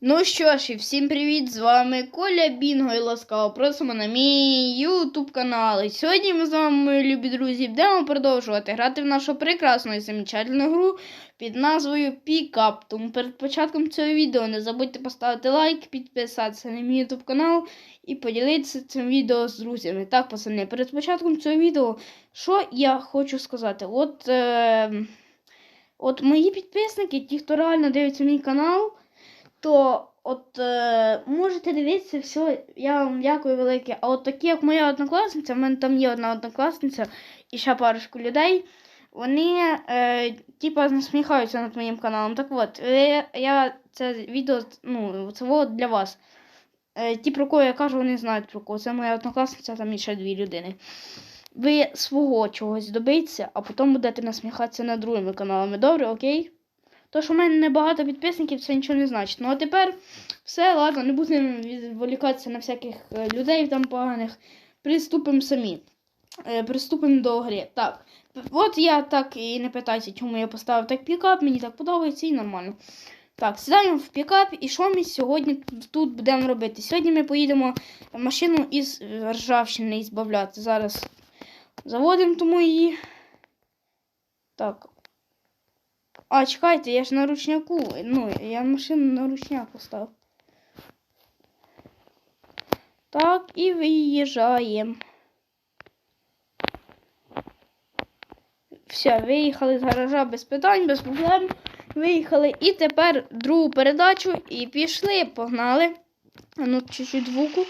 Ну що ж, і всім привіт! З вами Коля Бінго і ласкаво просимо на мій YouTube канал. І сьогодні ми з вами, мої любі друзі, будемо продовжувати грати в нашу прекрасну і замечательну гру під назвою Pickup. Тому перед початком цього відео не забудьте поставити лайк, підписатися на мій YouTube канал і поділитися цим відео з друзями. Так, пацани, перед початком цього відео, що я хочу сказати? От, е, от мої підписники, ті, хто реально дивиться мій канал то от е, можете дивитися все, я вам дякую велике. А от такі, як моя однокласниця, в мене там є одна однокласниця і ще парочку людей. Вони е, типа насміхаються над моїм каналом. Так от, е, я це відео ну, це от для вас. Е, ті, про кого я кажу, вони знають про кого. Це моя однокласниця, там і ще дві людини. Ви свого чогось добиться, а потім будете насміхатися над другими каналами. Добре, окей? То, що в мене небагато підписників, це нічого не значить. Ну а тепер все, ладно, не будемо відволікатися на всяких е, людей там поганих. Приступимо самі. Е, Приступимо до гри. Так. От я так і не питайте, чому я поставив так пікап, мені так подобається і нормально. Так, сідаємо в пікап, і що ми сьогодні тут будемо робити? Сьогодні ми поїдемо машину із ржавчини збавляти. Зараз заводимо тому її. Так, а, чекайте, я ж на ручняку. Ну, я машину на ручняк поставив. Так, і виїжджаємо. Все, виїхали з гаража без питань, без проблем. Виїхали. І тепер другу передачу і пішли, погнали. А ну, чуть-чуть звуку.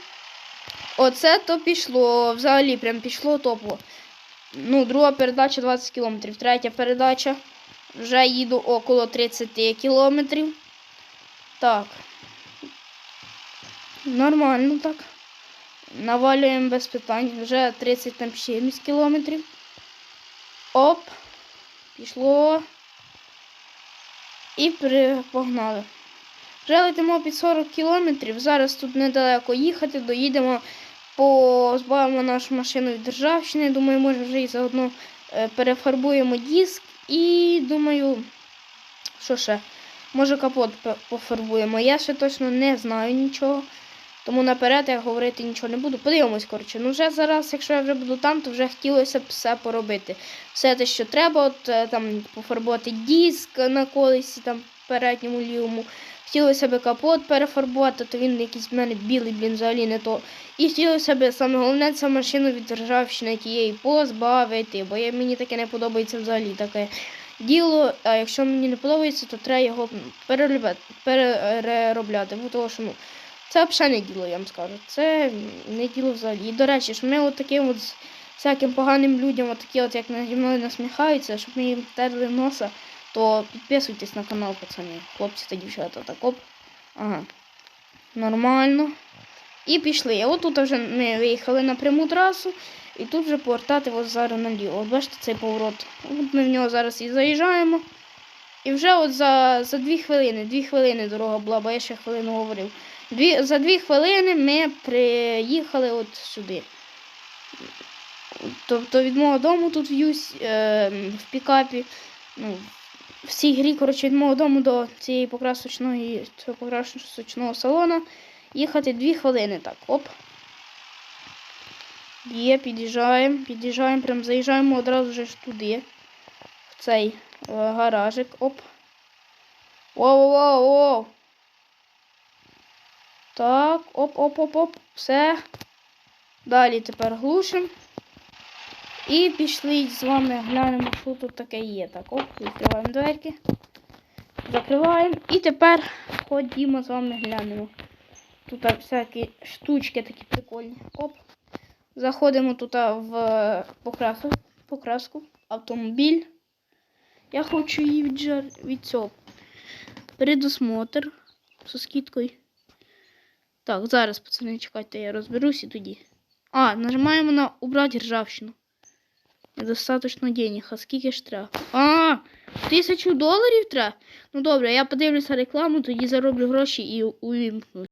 Оце то пішло. Взагалі прям пішло топово. Ну, друга передача 20 км, третя передача. Вже їду около 30 кілометрів. Так. Нормально так. Навалюємо без питань. Вже 30 там 70 кілометрів. Оп. Пішло. І погнали. Вже летимо під 40 кілометрів. Зараз тут недалеко їхати, доїдемо, позбавимо нашу машину від державщини. Думаю, може вже і заодно е, перефарбуємо диск. І думаю, що ще? Може капот пофарбуємо. Я ще точно не знаю нічого. Тому наперед я говорити нічого не буду. Подивимось, коротше. Ну вже зараз, якщо я вже буду там, то вже хотілося б все поробити. Все те, що треба, от е, там пофарбувати диск на колесі, там передньому лівому. Хотілося б капот перефарбувати, то він якийсь в мене білий, блін, взагалі не то. І хотілося б саме головне це машину від ржавчини тієї позбавити, бо я, мені таке не подобається взагалі таке діло. А якщо мені не подобається, то треба його переробляти. Бо того, що ну, це взагалі не діло, я вам скажу. Це не діло взагалі. І до речі, що ми от таким от всяким поганим людям, от такі от як наді мною насміхаються, щоб ми їм терли носа то підписуйтесь на канал, пацани. Хлопці та дівчата. Так оп. Ага. Нормально. І пішли. От тут вже ми виїхали на пряму трасу. І тут вже повертати ось зараз наліво. От бачите цей поворот. От ми в нього зараз і заїжджаємо. І вже от за за дві хвилини, дві хвилини дорога була, бо я ще хвилину говорив. Дві, За дві хвилини ми приїхали от сюди. Тобто від мого дому тут в'юсь е, в пікапі. ну, в цій грі, коротше, від мого дому до цієї покрасочної цього покрасочного салону їхати 2 хвилини. Так, оп. Є, під'їжджаємо, під'їжджаємо, прям заїжджаємо одразу ж туди. В цей е, гаражик. Оп. Воу-воу-воу! Так, оп-оп-оп-оп. Все. Далі тепер глушимо. І пішли з вами глянемо, що тут таке є. Так, оп, відкриваємо дверки. Закриваємо. І тепер ходімо з вами глянемо. Тут всякі штучки такі прикольні. Оп. Заходимо тут в покраску, покраску автомобіль. Я хочу її від, жар... від цього. Передосмотр з скидкою. Так, зараз, пацани, чекайте, я розберусь і тоді. А, нажимаємо на убрати ржавчину. Недостаточно денег. А скільки ж треба? А, тисячу доларів треба? Ну добре, я подивлюся рекламу, тоді зароблю гроші і увімкнусь.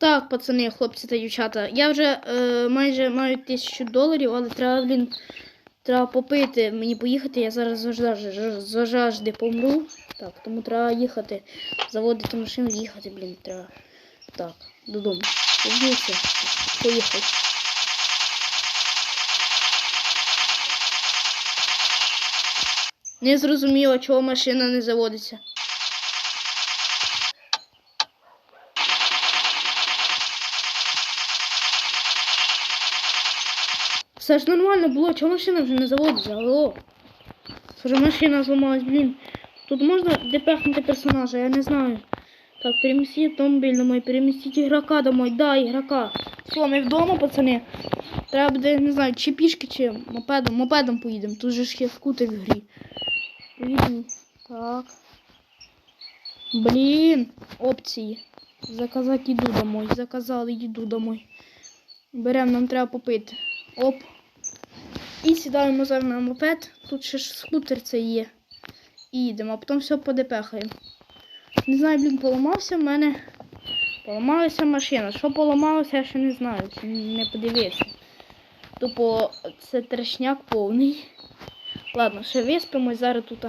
Так, пацани, хлопці та дівчата. Я вже е, майже маю тисячу доларів, але треба, блін, Треба попити, мені поїхати, я зараз зажажди, зажажди помру. Так, тому треба їхати, заводити машину, їхати, блін, треба. Так, додому. Поїхав. Не зрозуміло, чого машина не заводиться. Все ж нормально було, чого машина вже не заводиться? Алло. Це ж машина зламалась, блін. Тут можна депехнути персонажа, я не знаю. Так, перемістіть автомобіль домой, перемістіть ігрока домой. Да, ігрока. Все, ми вдома, пацани. Треба буде, не знаю, чи пішки, чи мопедом. Мопедом поїдемо. Тут же ж є скутер в грі. Поїдемо. Так. Блін. Опції. Заказати їду домой. Заказали їду домой. Беремо, нам треба попити. Оп. І сідаємо зараз на мопед. Тут ще ж скутер це є. І їдемо, а потім все подепехаємо. Не знаю, блін, поламався в мене. Поламалася машина. Що поламалося, я ще не знаю. Не подивився. Тупо це трешняк повний. Ладно, ще виспимось зараз тут.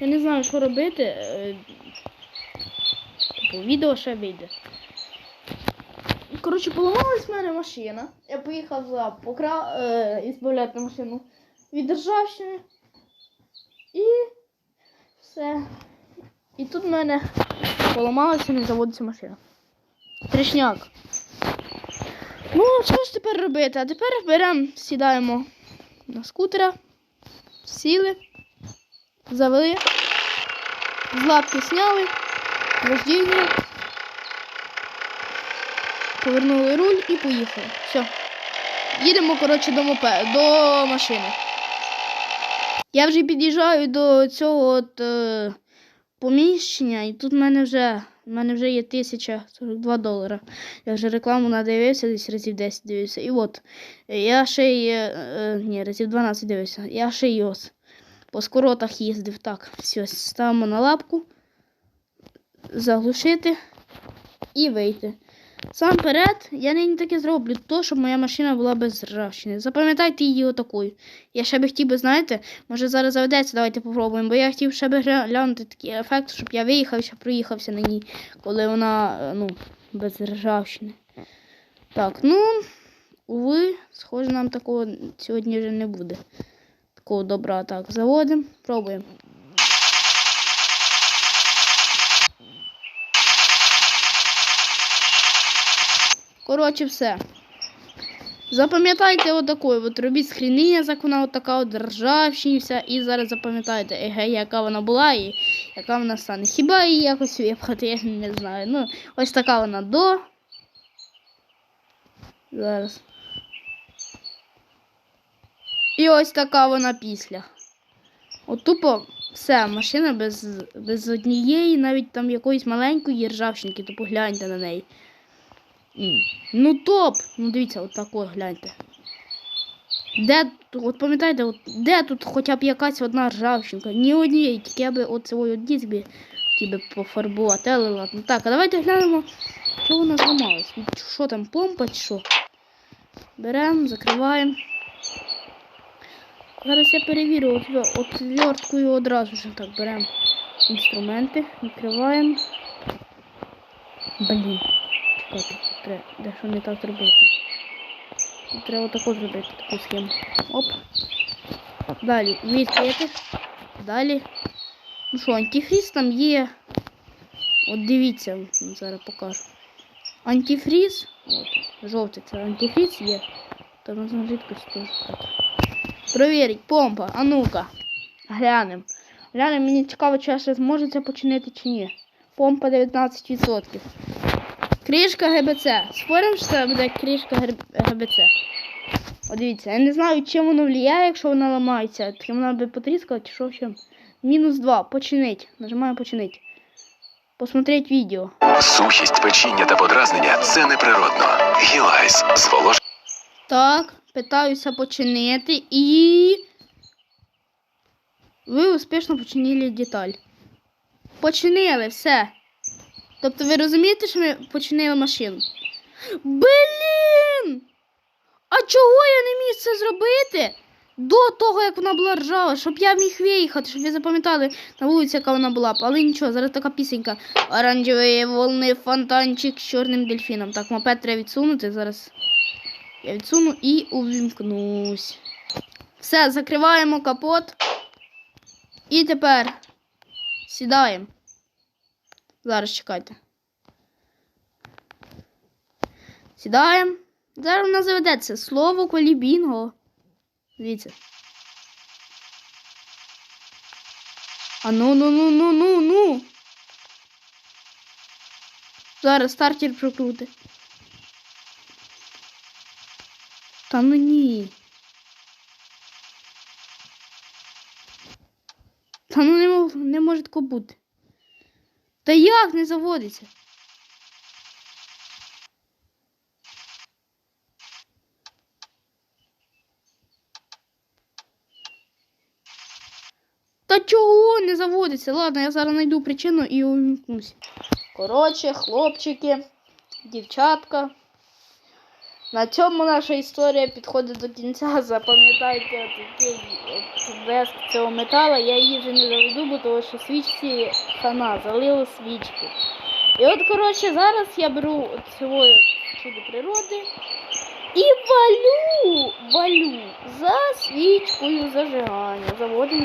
Я не знаю, що робити. Е, відео ще вийде. Коротше, поламалась в мене машина. Я поїхав за покра... е, ізбавляти машину від ржавчини. І все. І тут в мене поламалася, не заводиться машина. Трішняк. Ну, що ж тепер робити? А тепер беремо, сідаємо на скутера, сіли, завели, з лапки сняли, вождіння, повернули руль і поїхали. Все. Їдемо, коротше, до мопе, до машини. Я вже під'їжджаю до цього от, е, поміщення, і тут в мене вже, в мене вже є 1042 долара. Я вже рекламу надивився, десь разів 10 дивився. І от, я ще й, е, е, ні, разів 12 дивився. Я ще й ось по скоротах їздив. Так, все, ставимо на лапку, заглушити і вийти. Сам перед я нині таке зроблю, то, щоб моя машина була без ржавчини. Запам'ятайте її отакою. Я ще би хотів би, знаєте, може зараз заведеться, давайте попробуємо. Бо я хотів ще би глянути такий ефект, щоб я виїхав, ще проїхався на ній, коли вона е, ну, без ржавчини. Так, ну, уви, схоже, нам такого сьогодні вже не буде. Такого добра. Так, заводимо, пробуємо. Коротше, все. Запам'ятайте отакою, от робіть скрініння, як вона отака от вся, і зараз запам'ятайте, еге, яка вона була і яка вона стане. Хіба її якось випхати, я не знаю. Ну, ось така вона до. Зараз. І ось така вона після. От тупо все, машина без, без однієї, навіть там якоїсь маленької ржавчинки, то погляньте на неї. Ну топ! Ну дивіться, от такой гляньте. Де, от пам'ятаєте, де тут хоча б якась одна ржавчинка? Ні однієї, тільки я би от хотів би пофарбувати, але ладно. Так, а давайте глянемо, що вона зламалась. Що там, помпа чи що? Беремо, закриваємо. Зараз я перевірю, от, от одразу ж так беремо інструменти, відкриваємо. Блін. Чекайте, треба дещо не так зробити. Треба таку зробити, таку схему. Оп. Далі відкрити. Далі. Ну що, антифріз там є. От дивіться, зараз покажу. Антифріз. От, жовтий це антифріз є. Тормозна жидкость теж. Провірить, помпа. А ну-ка. Глянемо. Глянемо, мені цікаво, чи ще зможе це починити чи ні. Помпа 19%. Кришка ГБЦ. Спорим, що це буде кришка ГБЦ. О, дивіться, я не знаю, чим воно впливає, якщо вона ламається. Чи вона би потріскала, чи що в чим. Мінус 2. Починить. Нажимаємо починить. Посмотреть відео. Сухість, печіння та подразнення це неприродно. Гілайс зволож... Так, питаюся починити і. Ви успішно починили деталь. Починили все. Тобто ви розумієте, що ми починили машину? Блін! А чого я не міг це зробити? до того, як вона була ржава, щоб я міг виїхати, щоб ви запам'ятали на вулиці, яка вона була. Але нічого, зараз така пісенька. Оранжеві волни, фонтанчик з чорним дельфіном. Так, мопед треба відсунути. Зараз я відсуну і увімкнусь. Все, закриваємо капот. І тепер сідаємо. Зараз чекайте. Сідаємо. Зараз у нас заведеться слово колібінго. Дивіться. А ну ну ну ну ну ну. Зараз стартер прокрути. Та ну ні. Та ну не, мов- не може такого бути. Та як не заводиться? Та чого не заводиться? Ладно, я зараз знайду причину і увімкнусь. Коротше, хлопчики, дівчатка. На цьому наша історія підходить до кінця. Запам'ятайте блеск цього метала. Я її вже не заведу, бо тому що свічці хана, залили свічки. І от, коротше, зараз я беру цього чудо природи і валю, валю за свічкою зажигання. Заводимо.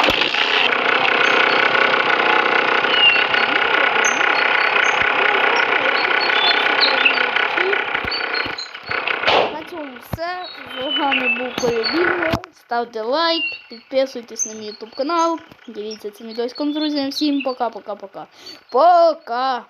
На цьому все. З був Колебінго. Ставте лайк, підписуйтесь на мій YouTube канал. Діліться цим відео з друзями. Всім пока-пока-пока. Пока!